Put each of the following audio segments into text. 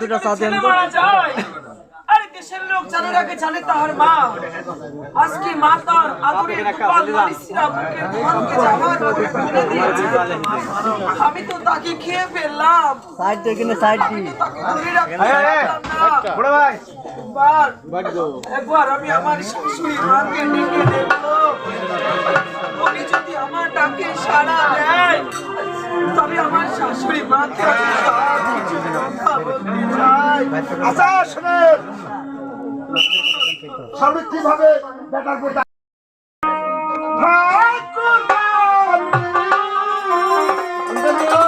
দুটো চা দেন তো আরে দেশের লোক জানার আগে জানে তাহার মা। আজকে মা তার আদরে গোপাল মালিসিরা বুকের ধনকে জামার উপরে তুলে দিয়েছে আমি তো তাকে খেয়ে ফেললাম। সাইড দিয়ে কিনে সাইড। একবার একবার আমি আমার শাশুড়ি মাকে ডেকে দেখব। উনি যদি আমার ডাকে সাড়া দেয় তবে আমার শাশুড়ি মাকে আচ্ছা শোনেন স্বামী কীভাবে বেটার পোতা দেখো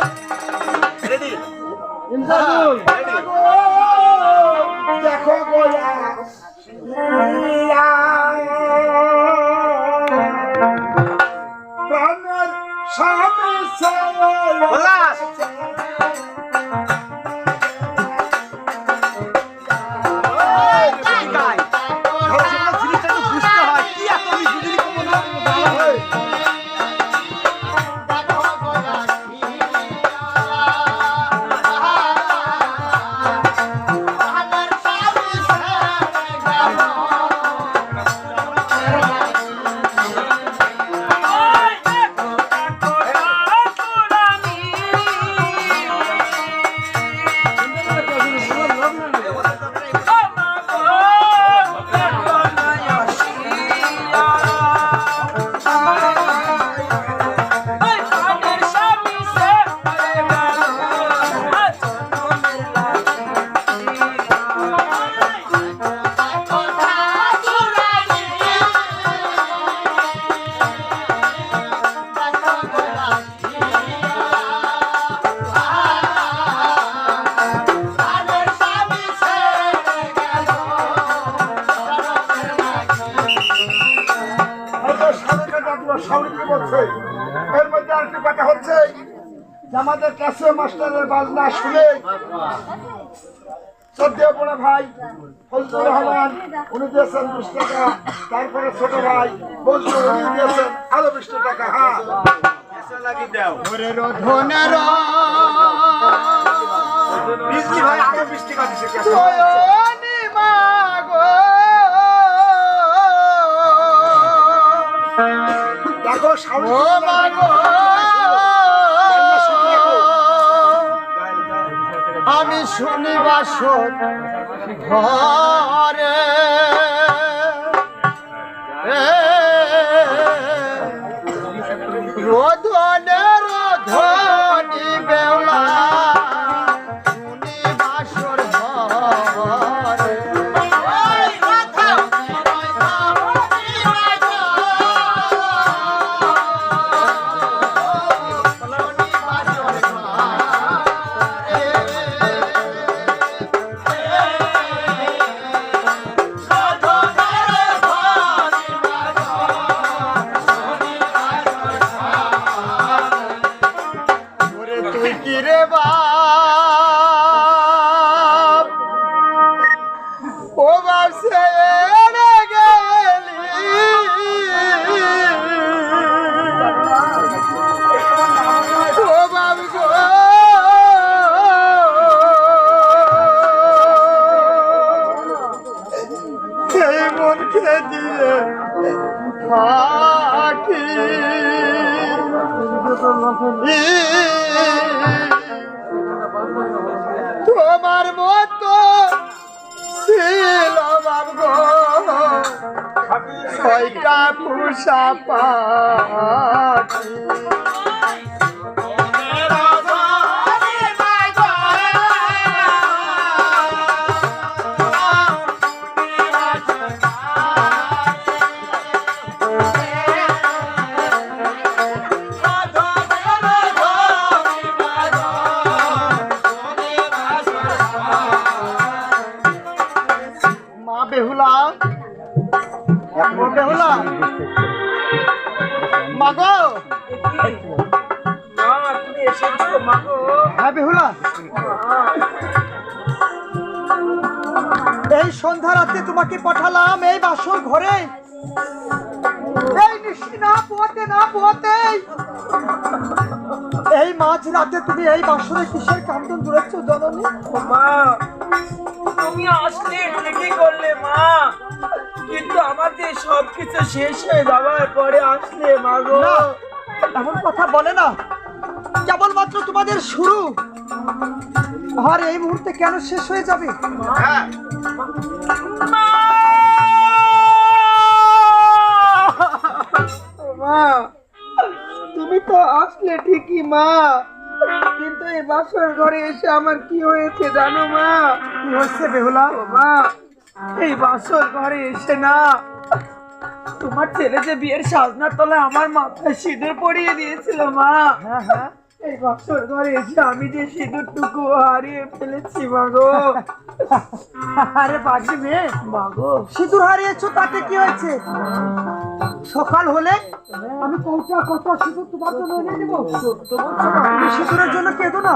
স্বামী এর মধ্যে আরেকটি কথা হচ্ছে আমাদের কাছে মাস্টারের বাজনা শুনে শ্রদ্ধেয় বড় ভাই ফজলুর রহমান উনি দিয়েছেন বিশ টাকা তারপরে ছোট ভাই বজলু উনি দিয়েছেন আরও বিশ টাকা হ্যাঁ। ভাই আরও বিশ টাকা স্বামী আমি শুনিবার ঘরে। রোধনে তুই কি রে বাপ? ও বাপ সে পাখি এই মাঝ রাতে তুমি এই বাসরে কিসের কান্দন ধরেছ জননী? মা তুমি আসলে ঠিকই করলে মা? কিন্তু আমাদের সবকিছু শেষ হয়ে যাওয়ার পরে আসলে মা গো। এমন কথা বলে না। কেবলমাত্র তোমাদের শুরু। আর এই মুহূর্তে কেন শেষ হয়ে যাবে? হ্যাঁ মা! তুমি তো আসলে ঠিকই মা। কিন্তু এই বাসর ঘরে এসে আমার কি হয়েছে জানো মা? কি হচ্ছে বেহুলা? মা, এই বাসর ঘরে এসে না, তোমার ছেলে যে বিয়ের সাজনা তলায় আমার মাথায় সিঁদুর পরিয়ে দিয়েছিল মা। হ্যাঁ হ্যাঁ। এই বাসর ঘরে এসে আমি যে সিঁদুরটুকু হারিয়ে ফেলেছি মা গো। আরে বাজি মেয়ে। মা গো। সিঁদুর হারিয়েছো তাতে কি হয়েছে? সকাল হলে আমি কৌটা কত সিঁদুর তোমার জন্য এনে দেবো? সত্য বলছো তুমি সিঁদুরের জন্য কেঁদো না।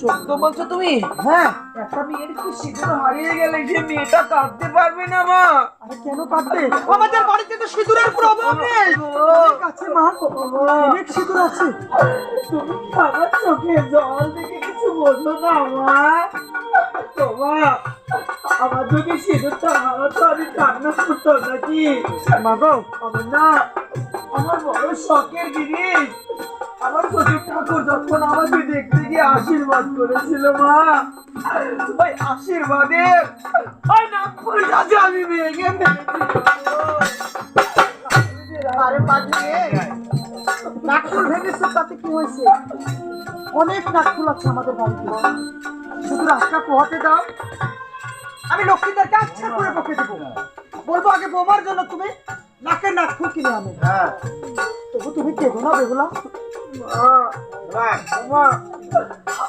সত্য বলছো তুমি? হ্যাঁ। একটা মেয়ের কি সিঁদুর হারিয়ে গেলে যে মেয়েটা কাঁদতে পারবে না মা। আরে কেন কাঁদবে? আমাদের বাড়িতে তো সিঁদুরের অভাব নেই। আছে মা। অনেক সিঁদুর আছে। তুমি আমার চোখে জল দেখে কিছু বলছো না আমার তোমা আমার যদি সিঁদুরটা হারাতো আমি কান্না করতাম নাকি? মা আমার না আমার বড় শখের জিনিস। আমার শ্বশুর ঠাকুর যখন আমাকে দেখতে গিয়ে আশীর্বাদ করেছিল মা ওই আশীর্বাদের আমি ভেঙে আরে বাজি মেয়ে নাকফুল ভেঙেছে তাতে কি হয়েছে? অনেক নাকফুল আছে আমাদের বাড়িতে। শুধু রাস্তা পোহাতে দাও। আমি লক্ষ্মীদেরকে আচ্ছা করে বকে দেবো। বলব আগে বোমার জন্য তুমি নাকের নাকফুল কিনে আনো। হ্যাঁ। তবু তুমি কেঁদো না বেগুলা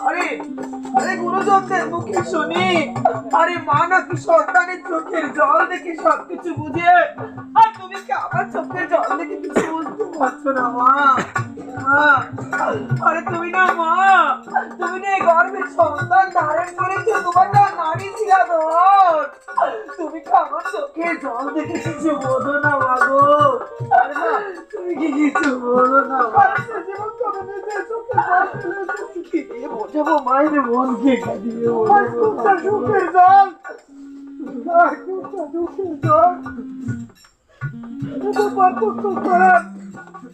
আরে আরে গুরুজনদের মুখে শুনি? আরে মা নাকি সন্তানের চোখের জল দেখে সবকিছু বুঝে আর তুমি কি আমার চোখের জল দেখে কিছু বুঝতে না, মা। আরে তুমি না, মা। তুমি না গর্ভের সন্তান ধারণ করেছ, তোমার না নারী শিরাধর তুমি কি আমার চোখের জল দেখে কিছু বোঝো না, মা গো। তুমি কি কিছু বোঝো না বোঝাবো মায়ের মনকে কি দিয়ে বোঝাবো কুত্তা সুখের জল সুখের জল ও মা আজ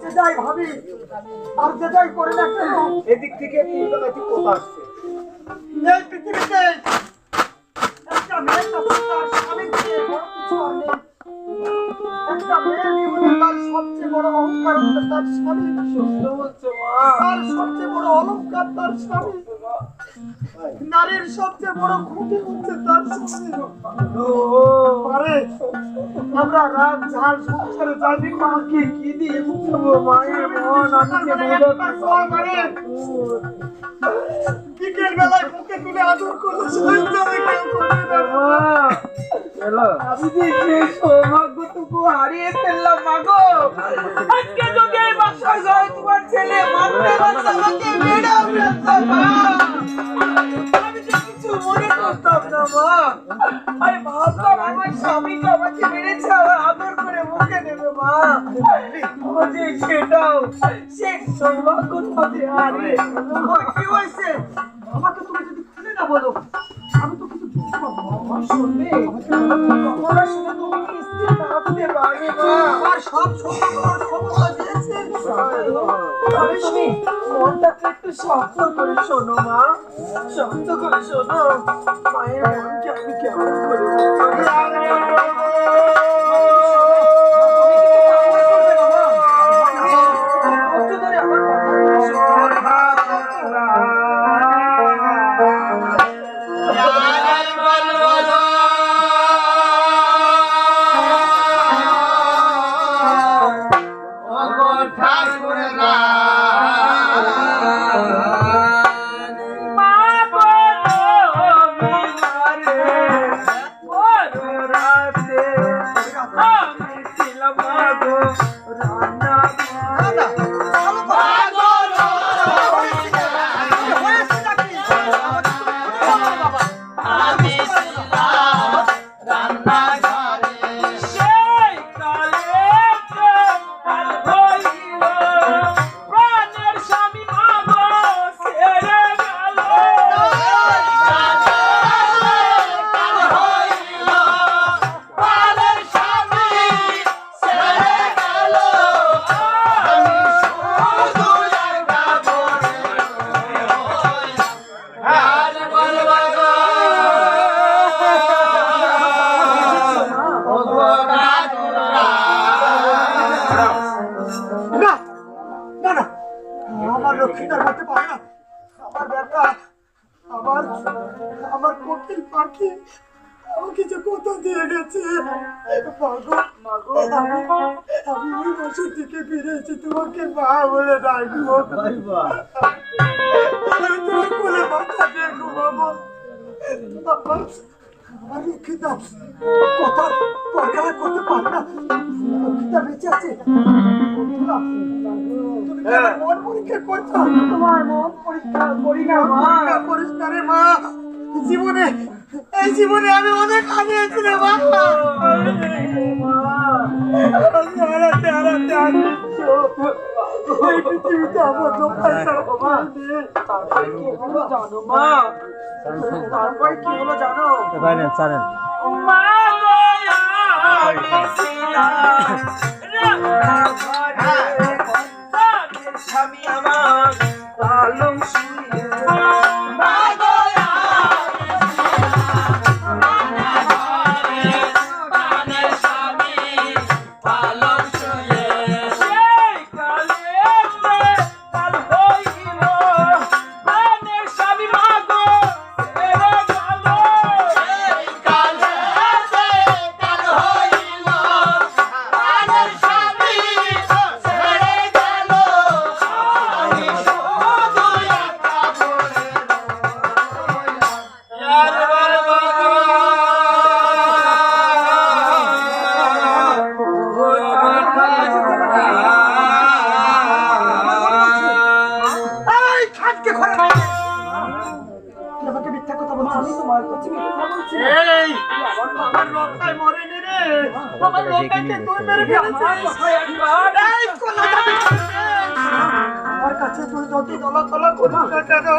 যে যাই ভাবি আর যেটাই করি না কেন? এদিক থেকে ফুলতলাটি কোথা আসছে। এই পৃথিবীতে একটা মেয়ে তার স্বামীকে বড় কিছু আর নেই। নারীর সবচেয়ে বড় ক্ষতি হচ্ছে তার স্বামী পারে আমরা রাত ঝাল সংসারে যাবি মাকে কি দিয়ে বুঝাবো মায়ের মন আমি যে বিকেল বেলায় বুকে তুলে আদর করে সন্তানে কেউ করে না আমি যে সেই সৌভাগ্যটুকু হারিয়ে ফেললাম মা গো আজকে যদি এই বাসায় যায় তোমার ছেলে মারতে আমাকে মেরেও ফেলতো আমি কিছু মনে করতাম না মা। আমি ভাবতাম আমার স্বামীকে আমাকে মেরেছে আদর করে মুখে নেবে মা। আমার সেটাও সে সৌভাগ্যটা যে হারিয়ে ফেললাম। কি হয়েছে? আমাকে তুমি যদি খুলে না বলো আমি তো কিছু বুঝতে পারব আমার শুনবে শুনে সব তুমি মনটাকে একটু শক্ত করে শোনো মা। শক্ত করে শোনো। মায়ের মনকে আমি কেমন করে? পাখি আমাকে যে কথা দিয়ে গেছে। মাগো আমি আমি ওই বছর থেকে ফিরেছি তোমাকে মা বলে ডাকবো। আমি তোমার কোলে মাথা দিয়ে ঘুমাবো। আমার আমার কথা পরকালা করতে পারে না লক্ষ্মীটা বেঁচে আছে। বন্ধুরা, তুমি কি আমার মন পরীক্ষা করছ? তোমার মন পরীক্ষা করি না মা। করিস রে মা। জীবনে এই জীবনে আমি অনেক হারিয়েছি রে মা হারাতে হারাতে হারিয়েছি এই পৃথিবীতে আমার লোকাল মা তারপরে কি হলো জানো মা? তারপরে কি হলো জানো? আমি ছিলাম স্বামী আমার পালং শুয়ে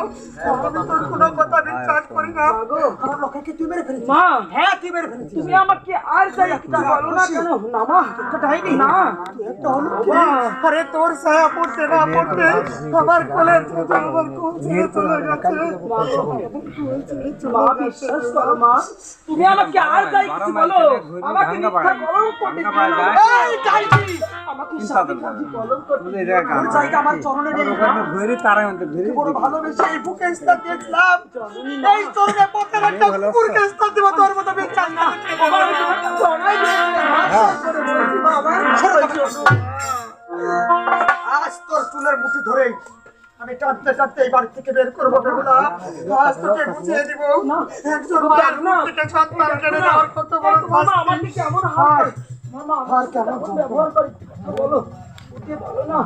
আমি তোর কোনো কথা বিশ্বাস করি না আমার লঙ্কাকে তুই মেরে ফেলেছিস মা হ্যাঁ তুই মেরে ফেলেছিস। তুমি আমাকে আর যাই একটা বলো না কেন? না মা না। আরে তোর ছায়া পড়তে না পড়তে আমার কোলে আমার কোল ছেড়ে চলে গেছে। মা বিশ্বাস করো মা। তুমি আমাকে আর যাই কিছু বলো আমাকে মিথ্যা কলঙ্ক দিতে না। এই আমাকে সাথে না। জায়গা আমার চরণে নেই বড় ভালোবেসে এই বুকে স্থান দিয়েছিলাম এই চরণে পথের একটা কুকুরকে স্থান দেবো তোর মতো বিশ্বাস না আজ তোর চুলের মুঠি ধরে আমি টানতে টানতে এই বাড়ি থেকে বের করব বেগুলা আজ তোকে বুঝিয়ে দিব একজন মায়ের মুখ থেকে সন্তান কেড়ে নেওয়ার কত বড় মামা শাস্তি। আমাকে কেমন হার মামা আর কেমন ব্যবহার করি বলো। ওকে বলো না।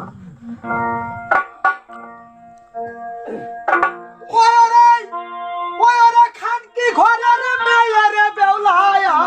ওরে ওরে খানকি ঘরের মেয়ের বেউলায়া।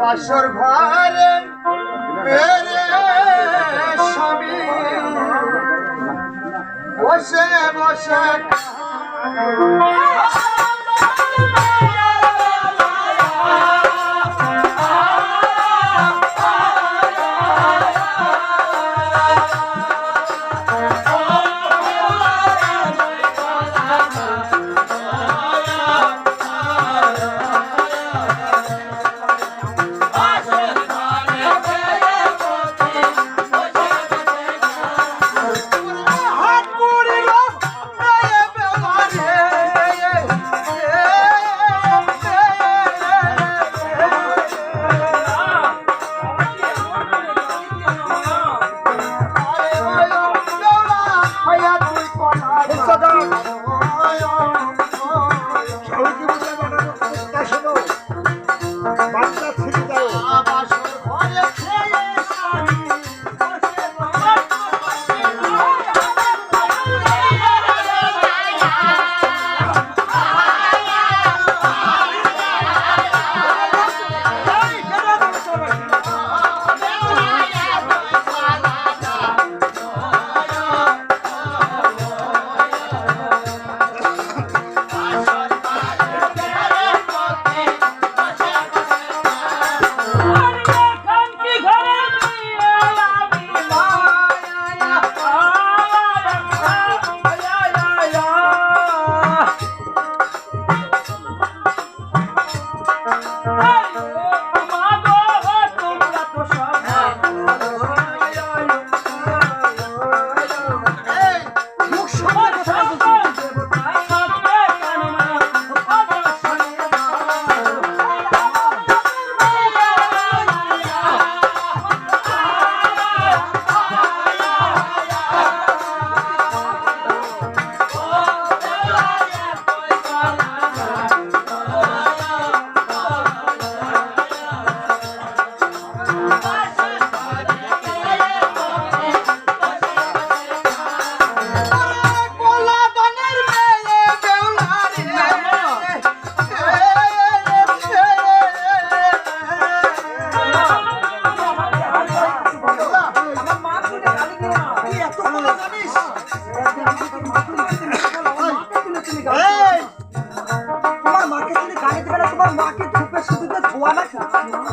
বাসর ঘরে মেরে স্বামী বসে বসে 小孩儿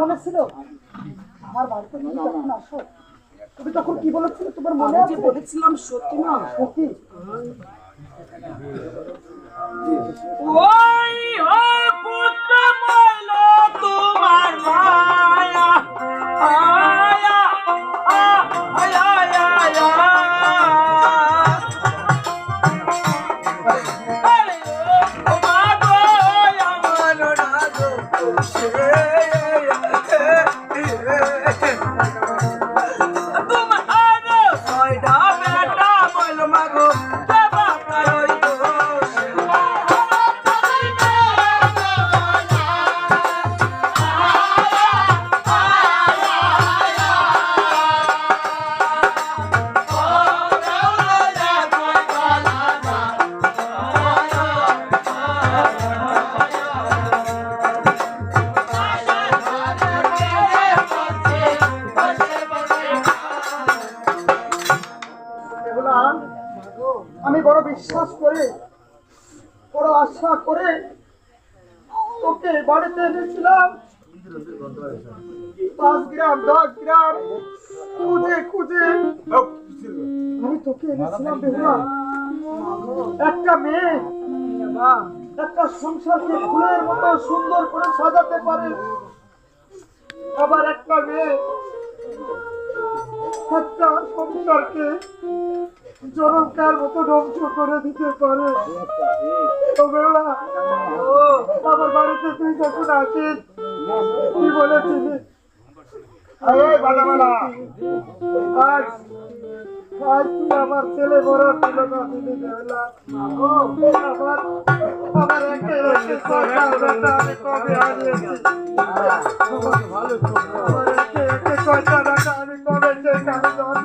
মনে ছিল? আমার বাড়িতে তুমি যখন আসো তুমি তখন কি বলেছিলে? তোমার মনে আছে? বলেছিলাম সত্যি না? সত্যি। তোমার মায়া। একটা মেয়ে, একটা সংসারকে ফুলের মতো সুন্দর করে সাজাতে পারে। আবার একটা মেয়ে, একটা জনকার মতো ধ্বংস করে দিতে পারে। আমার বাড়িতে তুই যখন আসিস কি বলেছিলি আজ আমার ছেলে বড় ছিল দিদি দেবলা আমার একটা আমি কবে হারিয়েছি? আমার একটা একটা আমি কবে সেই কারণে